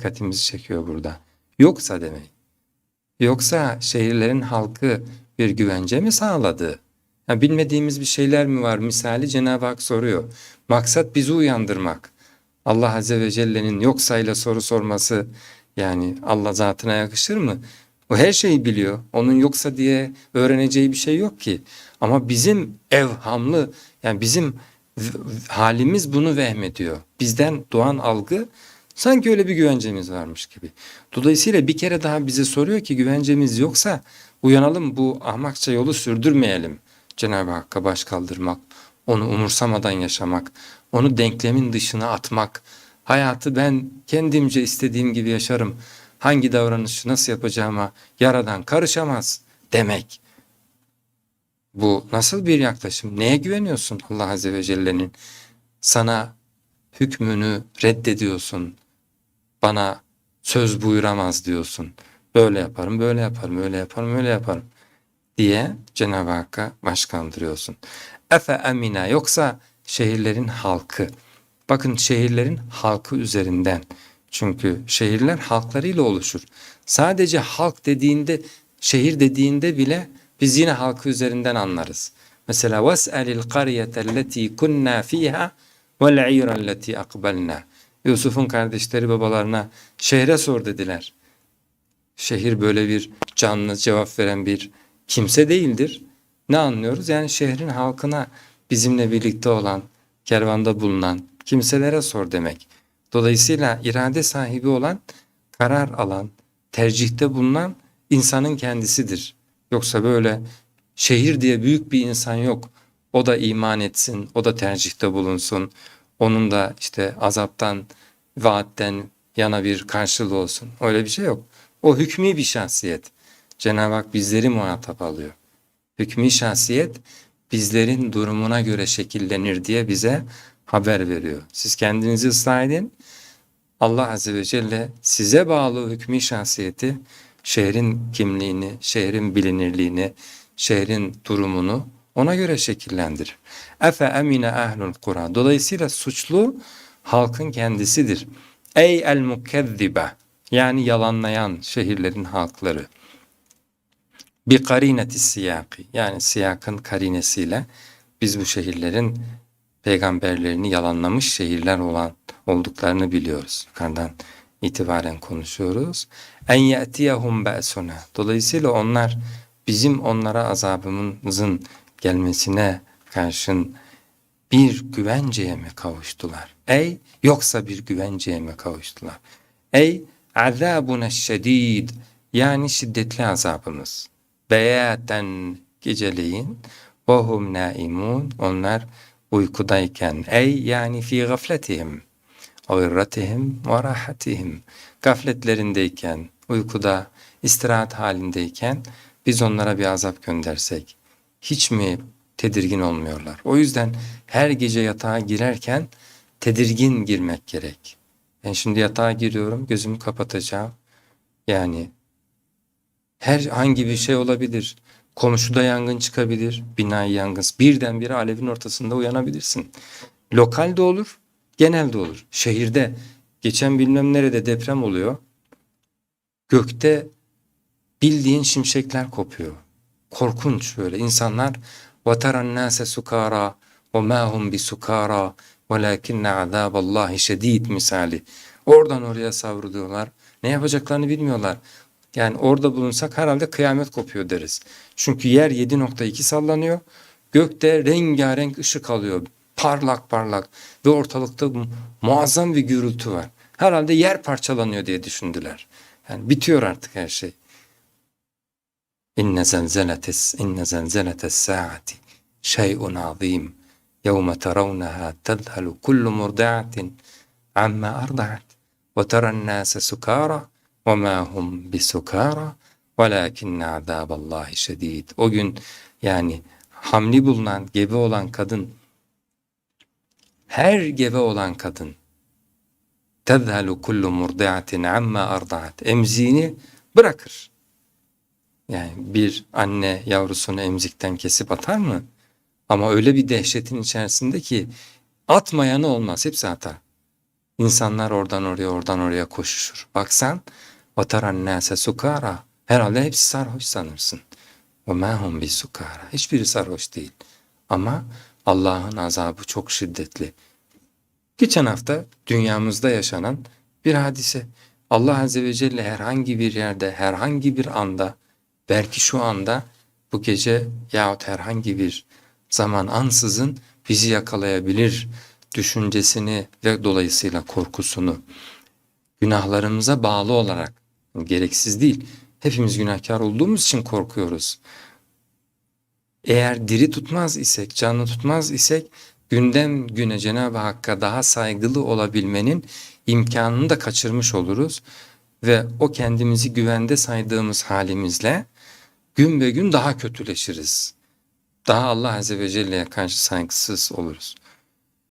dikkatimizi çekiyor burada. Yoksa demek. Yoksa şehirlerin halkı bir güvence mi sağladı? Ya bilmediğimiz bir şeyler mi var? Misali Cenab-ı Hak soruyor. Maksat bizi uyandırmak. Allah Azze ve Celle'nin yoksayla soru sorması yani Allah zatına yakışır mı? O her şeyi biliyor. Onun yoksa diye öğreneceği bir şey yok ki. Ama bizim evhamlı yani bizim halimiz bunu vehmediyor. Bizden doğan algı sanki öyle bir güvencemiz varmış gibi. Dolayısıyla bir kere daha bize soruyor ki güvencemiz yoksa uyanalım bu ahmakça yolu sürdürmeyelim. Cenab-ı Hakk'a baş kaldırmak, onu umursamadan yaşamak, onu denklemin dışına atmak, hayatı ben kendimce istediğim gibi yaşarım, hangi davranışı nasıl yapacağıma yaradan karışamaz demek. Bu nasıl bir yaklaşım? Neye güveniyorsun Allah Azze ve Celle'nin? Sana hükmünü reddediyorsun Bana söz buyuramaz diyorsun. Böyle yaparım, böyle yaparım, öyle yaparım, öyle yaparım diye Cenab-ı Hakk'a baş kaldırıyorsun. Efe emina yoksa şehirlerin halkı. Bakın şehirlerin halkı üzerinden. Çünkü şehirler halklarıyla oluşur. Sadece halk dediğinde, şehir dediğinde bile biz yine halkı üzerinden anlarız. Mesela وَاسْأَلِ الْقَرْيَةَ الَّتِي كُنَّا ف۪يهَا وَالْعِيرَ الَّتِي أَقْبَلْنَا Yusuf'un kardeşleri babalarına şehre sor dediler. Şehir böyle bir canlı cevap veren bir kimse değildir. Ne anlıyoruz? Yani şehrin halkına bizimle birlikte olan, kervanda bulunan kimselere sor demek. Dolayısıyla irade sahibi olan, karar alan, tercihte bulunan insanın kendisidir. Yoksa böyle şehir diye büyük bir insan yok. O da iman etsin, o da tercihte bulunsun. Onun da işte azaptan, vaatten yana bir karşılığı olsun. Öyle bir şey yok. O hükmü bir şahsiyet. Cenab-ı Hak bizleri muhatap alıyor. Hükmü şahsiyet bizlerin durumuna göre şekillenir diye bize haber veriyor. Siz kendinizi ıslah edin. Allah Azze ve Celle size bağlı hükmü şahsiyeti, şehrin kimliğini, şehrin bilinirliğini, şehrin durumunu ona göre şekillendirir. Efe emine ehlul kura. Dolayısıyla suçlu halkın kendisidir. Ey el mukezzibe yani yalanlayan şehirlerin halkları. Bir karineti siyaki yani siyakın karinesiyle biz bu şehirlerin peygamberlerini yalanlamış şehirler olan olduklarını biliyoruz. Yukarıdan itibaren konuşuyoruz. En ye'tiyehum be'suna. Dolayısıyla onlar bizim onlara azabımızın gelmesine karşın bir güvenceye mi kavuştular? Ey yoksa bir güvenceye mi kavuştular? Ey azabuna şedid yani şiddetli azabımız. Beyaten geceleyin ve naimun onlar uykudayken ey yani fi gafletihim ve irratihim ve rahatihim gafletlerindeyken uykuda istirahat halindeyken biz onlara bir azap göndersek hiç mi tedirgin olmuyorlar? O yüzden her gece yatağa girerken tedirgin girmek gerek. Ben şimdi yatağa giriyorum, gözümü kapatacağım. Yani her hangi bir şey olabilir. Komşuda yangın çıkabilir, binayı yangın. Birdenbire alevin ortasında uyanabilirsin. Lokalde olur, genelde olur. Şehirde geçen bilmem nerede deprem oluyor. Gökte bildiğin şimşekler kopuyor Korkunç böyle insanlar وَتَرَى النَّاسَ سُكَارًا وَمَا هُمْ بِسُكَارًا وَلَكِنَّ عَذَابَ اللّٰهِ شَد۪يدٍ misali. Oradan oraya savruluyorlar. Ne yapacaklarını bilmiyorlar. Yani orada bulunsak herhalde kıyamet kopuyor deriz. Çünkü yer 7.2 sallanıyor. Gökte rengarenk ışık alıyor. Parlak parlak. Ve ortalıkta mu- muazzam bir gürültü var. Herhalde yer parçalanıyor diye düşündüler. Yani bitiyor artık her şey. İnne zelzeletes inne zelzeletes saati şey'un azim. Yevme teravneha tezhelu kullu murdi'atin amma arda'at ve teren nase sukara ve ma hum bisukara velakinne azaballahi şedid. O gün yani hamli bulunan, gebe olan kadın her gebe olan kadın tezhelu kullu murdi'atin amma arda'at emziğini bırakır. Yani bir anne yavrusunu emzikten kesip atar mı? Ama öyle bir dehşetin içerisinde ki atmayanı olmaz. Hepsi atar. İnsanlar oradan oraya oradan oraya koşuşur. Baksan vataran nase sukara. Herhalde hepsi sarhoş sanırsın. Ve ma hum bi sukara. Hiçbiri sarhoş değil. Ama Allah'ın azabı çok şiddetli. Geçen hafta dünyamızda yaşanan bir hadise. Allah Azze ve Celle herhangi bir yerde, herhangi bir anda, belki şu anda, bu gece yahut herhangi bir zaman ansızın bizi yakalayabilir düşüncesini ve dolayısıyla korkusunu günahlarımıza bağlı olarak gereksiz değil. Hepimiz günahkar olduğumuz için korkuyoruz. Eğer diri tutmaz isek, canlı tutmaz isek günden güne Cenab-ı Hakk'a daha saygılı olabilmenin imkanını da kaçırmış oluruz ve o kendimizi güvende saydığımız halimizle gün be gün daha kötüleşiriz. Daha Allah Azze ve Celle'ye karşı saygısız oluruz.